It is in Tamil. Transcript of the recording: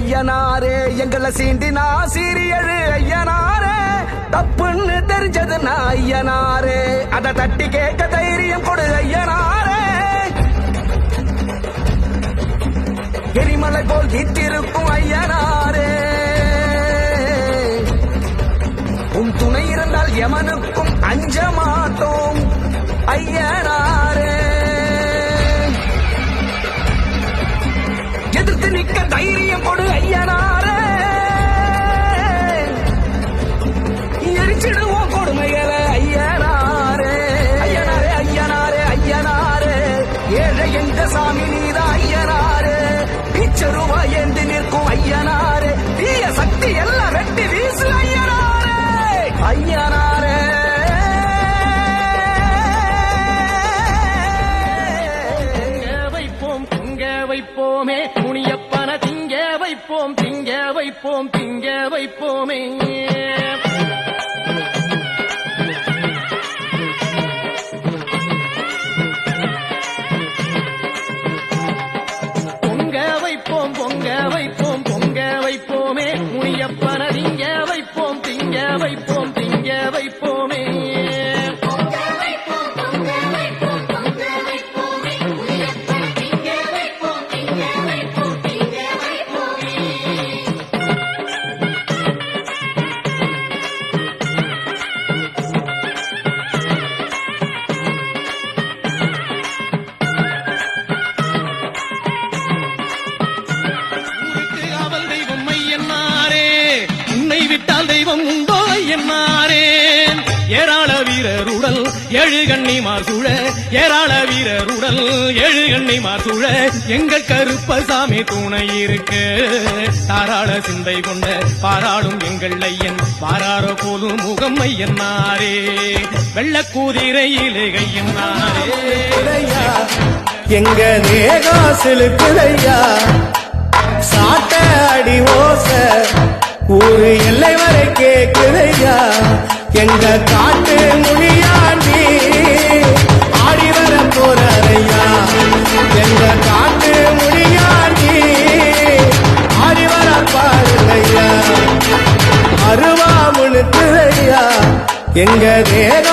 ஐயனாரே எங்களை சீண்டினா சீரியழு ஐயனாரே. தப்புன்னு தெரிஞ்சதுன்னா ஐயனாரே. அதை தட்டி கேட்க தைரியம் கொடு ஐயனாரே. எரிமலை போல் வீட்டிருக்கும் ஐயனாரே. உன் துணை இருந்தால் எமனுக்கும் அஞ்ச மாட்டோம் ஐயனாரே. எதிர்த்து நிக்க தைரியம் கொடு ஐயனா. வைப்போமே. முனியப்பன திங்க வைப்போம் திங்க வைப்போம் திங்க வைப்போமே. விட்டால் தெய்வம் உண்டோ என்னாரேன்? ஏராள வீரருடல் ஏழு கண்ணி சூழ. ஏராள வீரருடல் ஏழு கண்ணி சூழ. எங்கள் கருப்பசாமி துணை இருக்கு. தாராள சிந்தை கொண்ட பாராளும் எங்கள் ஐயன். பாராரோ போதும் முகம் ஐயன்னாரே. வெள்ளக்கூதிரையிலே கையன்னாரே. இருக்குதையா எங்க நேகா சிலுக்குதையா சாட்ட அடி ஓச ஊரு எல்லை வரை கேக்குதையா எங்க காட்டு முனியாண்டி ஆடி வர போறையா எங்க காட்டு முனியாண்டி ஆடி வர பாருங்கய்யா அருவா முனுக்குதையா எங்க தேகம்